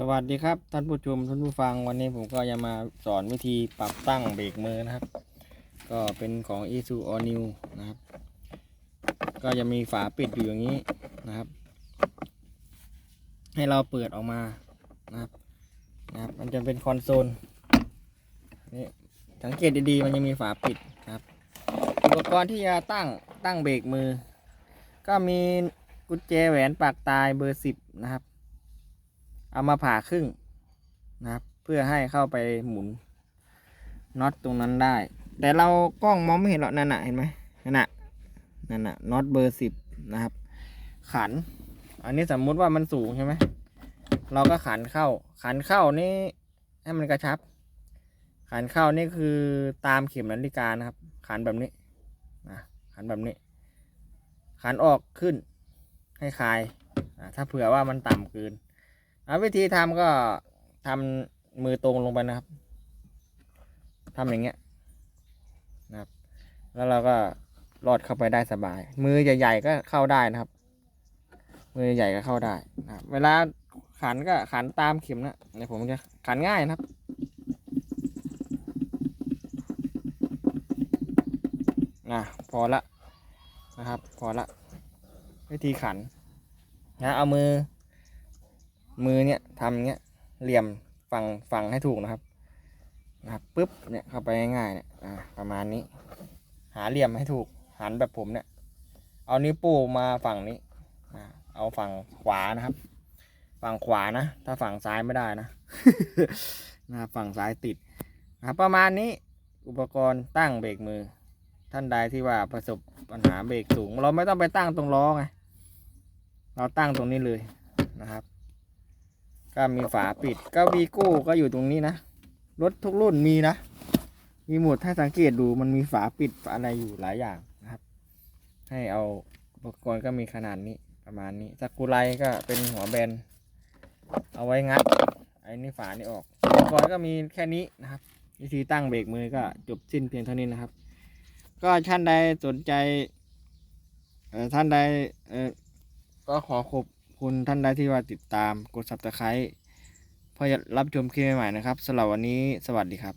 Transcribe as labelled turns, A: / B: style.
A: สวัสดีครับท่านผู้ชมท่านผู้ฟังวันนี้ผมก็จะมาสอนวิธีปรับตั้งเบรกมือนะครับ ก็เป็นของ i s u All New นะครับ ก็จะมีฝาปิดอยู่อย่างนี้นะครับ ให้เราเปิดออกมานะครับนะครับ มันจะเป็นคอนโซลนี่สังเกตดีๆมันจะมีฝาปิดนะครับ อุปกรณ์ที่จะตั้งตั้งเบรกมือ ก็มีกุญแจแหวนปากตายเบอร์สิบนะครับ เอามาผ่าครึ่งนะครับ เพื่อให้เข้าไปหมุนน็อตตรงนั้นได้ แต่เรากล้องมองไม่เห็นหรอกนั่นน่ะเห็นไหมนั่นน่ะนั่นน่ะน็อตเบอร์สิบนะครับ ขัน อันนี้สมมุติว่ามันสูงใช่ไหมเราก็ขันเข้า ขันเข้านี่ให้มันกระชับ ขันเข้านี่คือตามเข็มนาฬิกานะครับ ขันแบบนี้นะขันแบบนี้ ขันออกขึ้นให้คลายอ่าถ้าเผื่อว่ามันต่ำเกิน อาวิธีทำก็ทำมือตรงลงไปนะครับทำอย่างเงี้ยนะครับ แล้วเราก็ลอดเข้าไปได้สบาย มือใหญ่ๆก็เข้าได้นะครับ มือใหญ่ก็เข้าได้นะครับ เวลาขันก็ขันตามเข็มนะเดี๋ยวผมจะขันง่ายนะครับนะพอละนะครับ พอละวิธีขันนะเอามือ มือเนี่ยทำเงี้ยเหลี่ยมฝั่งฝั่งให้ถูกนะครับนะครับปุ๊บเนี่ยเข้าไปง่ายๆเนี่ยอ่าประมาณนี้ หาเหลี่ยมให้ถูกหันแบบผมเนี่ย เอานิ้วโป้มาฝั่งนี้อ่าเอาฝั่งขวานะครับ ฝั่งขวานะ ถ้าฝั่งซ้ายไม่ได้นะนะครับฝั่งซ้ายติดนะครับประมาณนี้อุปกรณ์ตั้งเบรกมือ ท่านใดที่ว่าประสบปัญหาเบรกสูง เราไม่ต้องไปตั้งตรงล้อไงเราตั้งตรงนี้เลยนะครับ ก็มีฝาปิดก็วีโก้ก็อยู่ตรงนี้นะ รถทุกรุ่นมีนะ มีหมดถ้าสังเกตดูมันมีฝาปิดอะไรอยู่หลายอย่างนะครับ ให้เอาอุปกรณ์ก็มีขนาดนี้ประมาณนี้สกรูไลก็เป็นหัวแบน เอาไว้งัดไอ้นี่ฝานี่ออกอุปกรณ์ก็มีแค่นี้นะครับ วิธีตั้งเบรกมือก็จบสิ้นเพียงเท่านี้นะครับ ก็ท่านใดสนใจท่านใดก็ขอขอบ คุณท่านใดที่ว่าติดตามกด subscribe เพื่อรับชมคลิปใหม่ๆนะครับสำหรับวันนี้สวัสดีครับ